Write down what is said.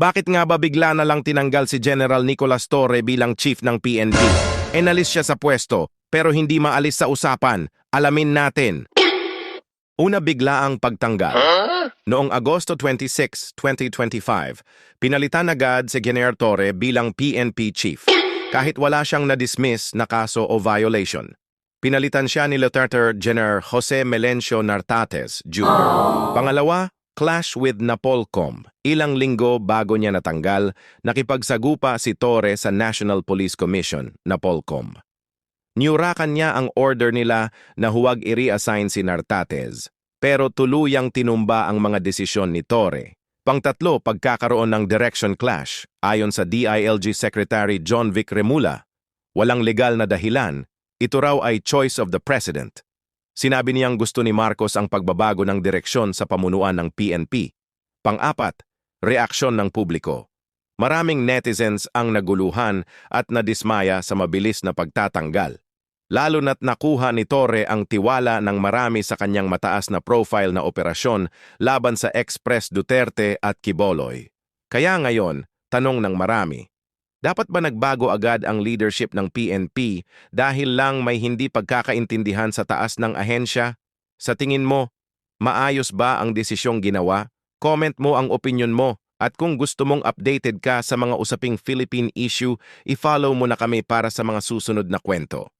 Bakit nga ba bigla na lang tinanggal si General Nicolas Torre bilang chief ng PNP? Enalis siya sa pwesto, pero hindi maalis sa usapan. Alamin natin. Una bigla ang pagtanggal. Noong Agosto 26, 2025, pinalitan agad si General Torre bilang PNP chief. Kahit wala siyang na-dismiss na kaso o violation. Pinalitan siya ni Lieutenant General Jose Melencio Nartates Jr. Pangalawa, clash with Napolcom. Ilang linggo bago niya natanggal, nakipagsagupa si Torre sa National Police Commission, Napolcom. Niyurakan niya ang order nila na huwag i-reassign si Nartates, pero tuluyang tinumba ang mga desisyon ni Torre. Pangtatlo, pagkakaroon ng direction clash. Ayon sa DILG Secretary John Vic Remula, walang legal na dahilan, ito raw ay choice of the President. Sinabi niyang gusto ni Marcos ang pagbabago ng direksyon sa pamunuan ng PNP. Pang-apat, reaksyon ng publiko. Maraming netizens ang naguluhan at nadismaya sa mabilis na pagtatanggal. Lalo na't nakuha ni Torre ang tiwala ng marami sa kanyang mataas na profile na operasyon laban sa ex-Pres Duterte at Kiboloy. Kaya ngayon, tanong ng marami, dapat ba nagbago agad ang leadership ng PNP dahil lang may hindi pagkakaintindihan sa taas ng ahensya? Sa tingin mo, maayos ba ang desisyong ginawa? Comment mo ang opinion mo at kung gusto mong updated ka sa mga usaping Philippine issue, i-follow mo na kami para sa mga susunod na kwento.